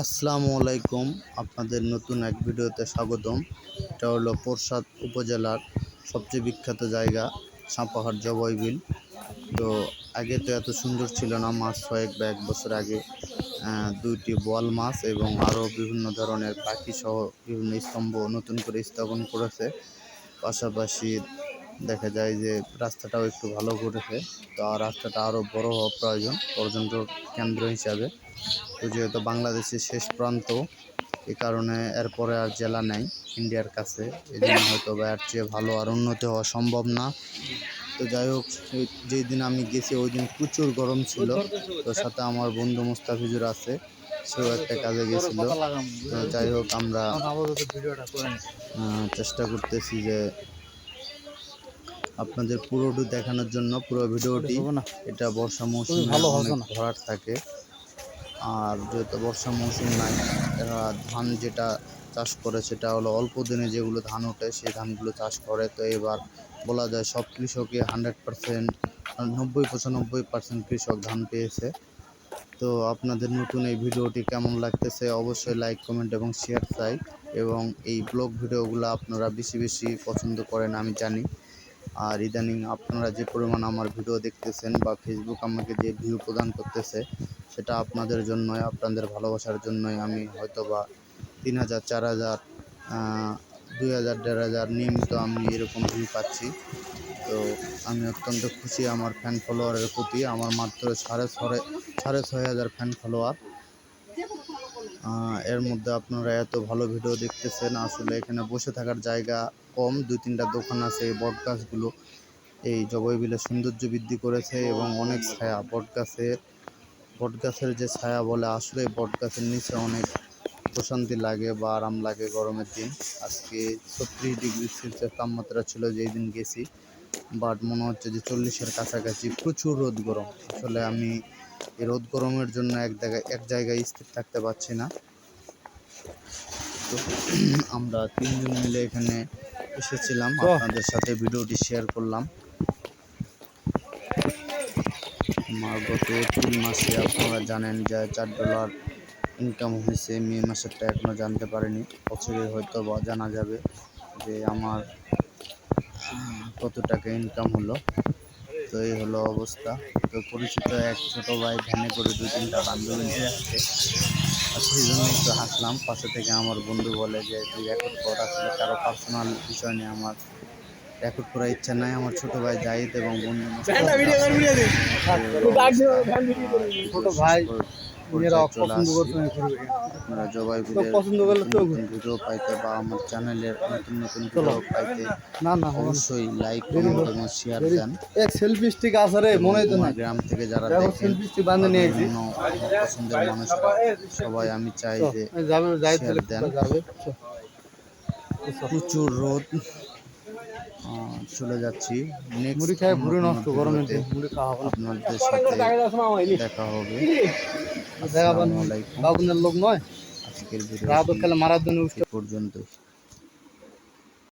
আসসালামু আলাইকুম। আপনাদের নতুন এক ভিডিওতে স্বাগতম। এটা হলো প্রসাদ উপজেলার সবচেয়ে বিখ্যাত জায়গা, সাপাহার জবই বিল। তো আগে তো এত সুন্দর ছিল না মাছ ছয়েক বা এক বছর আগে দুইটি বোয়াল মাছ এবং আরও বিভিন্ন ধরনের পাখি সহ বিভিন্ন স্তম্ভ নতুন করে স্থাপন করেছে। পাশাপাশি দেখা যায় যে রাস্তাটাও একটু ভালো করেছে। তো আর রাস্তাটা আরও বড় হওয়া প্রয়োজন পর্যটন কেন্দ্র হিসাবে। তো যেহেতু বাংলাদেশের শেষ প্রান্ত এ কারণে এরপরে আর জেলা নেই ইন্ডিয়ার কাছে। এই জন্য হয়তো বা এর চেয়ে ভালো আর উন্নতি হওয়া সম্ভব না। তো যাই হোক যেই দিন আমি গেছি ওই দিন প্রচুর গরম ছিল। তো সাথে আমার বন্ধু মুস্তাফিজুর আছে সেও একটা কাজে গেছিল। যাই হোক আমরা চেষ্টা করতেছি যে আপনাদের পুরোটি দেখানোর জন্য পুরো ভিডিওটি। এটা বর্ষা মৌসুমে ভালো। ভরাট থাকে। আর যেহেতু বর্ষা মৌসুম নাই এরা ধান যেটা চাষ করে সেটা হলো অল্প দিনে যেগুলো ধান ওঠে সেই ধানগুলো চাষ করে। তো এবার বলা যায় সব কৃষকই হান্ড্রেড পার্সেন্ট নব্বই পঁচানব্বই পার্সেন্ট কৃষক ধান পেয়েছে। তো আপনাদের নতুন এই ভিডিওটি কেমন লাগতেছে অবশ্যই লাইক কমেন্ট এবং শেয়ার চাই। এবং এই ব্লগ ভিডিওগুলো আপনারা বেশি বেশি পছন্দ করেন আমি জানি। আর ইদানিং আপনারা যে পরিমাণ আমার ভিডিও দেখতেছেন বা ফেসবুক আমাকে যে ভিউ প্রদান করতেছে, সেটা আপনাদের জন্যই, আপনাদের ভালোবাসার জন্যই আমি হয়তো বা তিন হাজার, চার হাজার দুই হাজার, দেড় হাজার নিয়মিত আমি এরকম ভিউ পাচ্ছি। তো আমি অত্যন্ত খুশি আমার ফ্যান ফলোয়ারের প্রতি। আমার মাত্র সাড়ে ছয় সাড়ে ছয় হাজার ফ্যান ফলোয়ার এর মধ্যে আপনারা এত ভালো ভিডিও দেখতেছেন। আসলে এখানে বসে থাকার জায়গা কম। দুই তিনটা দোকান আছে এই বট গাছগুলো। এই জবই বিলে সৌন্দর্য বৃদ্ধি করেছে এবং অনেক ছায়া বট গাছের বট গাছের যে ছায়া বলে, আসলে বট গাছের নিচে অনেক প্রশান্তি লাগে বা আরাম লাগে গরমের দিন। আজকে ছত্রিশ ডিগ্রি সেলসিয়াস তাপমাত্রা ছিল যেই দিন গেছি। বাট মনে হচ্ছে যে চল্লিশের কাছাকাছি প্রচুর রোদ গরম। আসলে আমি এই রোদ গরমের জন্য এক জায়গায় এক জায়গায় স্থির থাকতে পারছি না। তো আমরা তিনজন মিলে এখানে এসেছিলাম। আপনাদের সাথে ভিডিওটি শেয়ার করলাম। আমার গত এপ্রিল মাসে আপনারা জানেন যে চার ডলার ইনকাম হয়েছে মে মাসেরটা এখনও জানতে পারিনি। বছরে হয়তো বা জানা যাবে যে আমার কত টাকা ইনকাম হলো। তো এই হলো অবস্থা। তো পরিচিত এক ছোট ভাই ভ্যানে করে দু তিনটা বান্ধবী নিয়ে আসছে। আর সেই জন্য একটু হাসলাম। পাশে থেকে আমার বন্ধু বলে যে তুই রেকর্ড কর আসলে কারও পার্সোনাল বিষয় নিয়ে আমার রেকর্ড করার ইচ্ছা নাই। আমার ছোট ভাই জাহিদ এবং বন্ধু ছোট ভাই। মেয়েরা পছন্দ আসছি। করছে ঘুরবে। আপনারা জবাই তো পছন্দ করলে তো ভিডিও পাইতে বা আমার চ্যানেলের নতুন নতুন। ভিডিও পাইতে না না অবশ্যই লাইক দেরি কমেন্ট এবং শেয়ার দেন। এক সেলফি স্টিক আছে রে মনে তো নাই গ্রাম থেকে যারা দেখেন সেলফি স্টিক বাঁধে পছন্দের মানুষরা সবাই আমি চাই যে যাবে যাই তাহলে। যাবে। প্রচুর রোদ। চলে যাচ্ছি। মুড়ি খায় ভুড়ি নষ্ট গরমের দিন না। আপনাদের সাথে দেখা হবে। দেখাবেন বাবুনের লোক নয়। আজকের ভিডিও রাত খেলে মারার জন্য এই পর্যন্তই।